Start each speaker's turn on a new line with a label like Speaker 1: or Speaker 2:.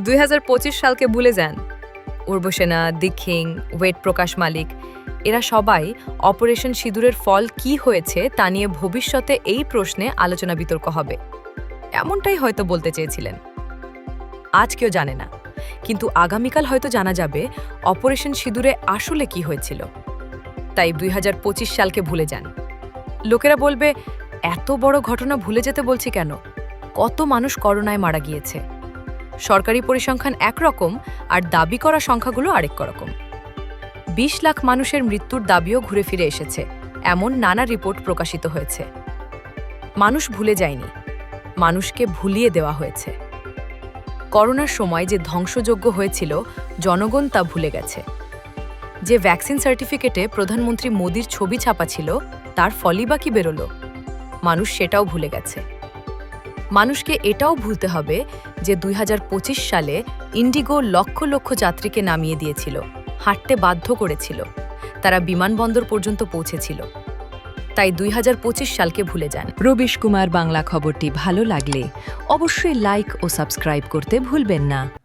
Speaker 1: দুই হাজার পঁচিশ সালকে ভুলে যান। উর্বসেনা দীক্ষিং, ওয়েট প্রকাশ মালিক, এরা সবাই অপারেশন সিঁদুরের ফল কি হয়েছে তা নিয়ে ভবিষ্যতে এই প্রশ্নে আলোচনা বিতর্ক হবে। এমনটাই হয়তো বলতে চেয়েছিলেন। আজ কেউ জানে না। কিন্তু আগামীকাল হয়তো জানা যাবে অপারেশন সিঁদুরে আসলে কি হয়েছিল। তাই দুই হাজার পঁচিশ সালকে ভুলে যান। লোকেরা বলবে, এত বড় ঘটনা ভুলে যেতে বলছি কেন? কত মানুষ করোনায় মারা গিয়েছে। সরকারি পরিসংখ্যান একরকম আর দাবি করা সংখ্যাগুলো আরেক রকম। বিশ লাখ মানুষের মৃত্যুর দাবিও ঘুরে ফিরে এসেছে, এমন নানা রিপোর্ট প্রকাশিত হয়েছে। মানুষ ভুলে যায়নি, মানুষকে ভুলিয়ে দেওয়া হয়েছে। করোনার সময় যে ধ্বংসযোগ্য হয়েছিল, জনগণ তা ভুলে গেছে। যে ভ্যাকসিন সার্টিফিকেটে প্রধানমন্ত্রী মোদির ছবি ছাপা ছিল, তার ফলই বা কি বেরোলো? মানুষ সেটাও ভুলে গেছে। মানুষকে এটাও ভুলতে হবে যে দুই হাজার পঁচিশ সালে ইন্ডিগো লক্ষ লক্ষ যাত্রীকে নামিয়ে দিয়েছিল, হাঁটতে বাধ্য করেছিল। তারা বিমানবন্দর পর্যন্ত পৌঁছেছিল। তাই দুই হাজার পঁচিশ সালকে ভুলে যান।
Speaker 2: রবিশ কুমার বাংলা খবরটি ভালো লাগলে অবশ্যই লাইক ও সাবস্ক্রাইব করতে ভুলবেন না।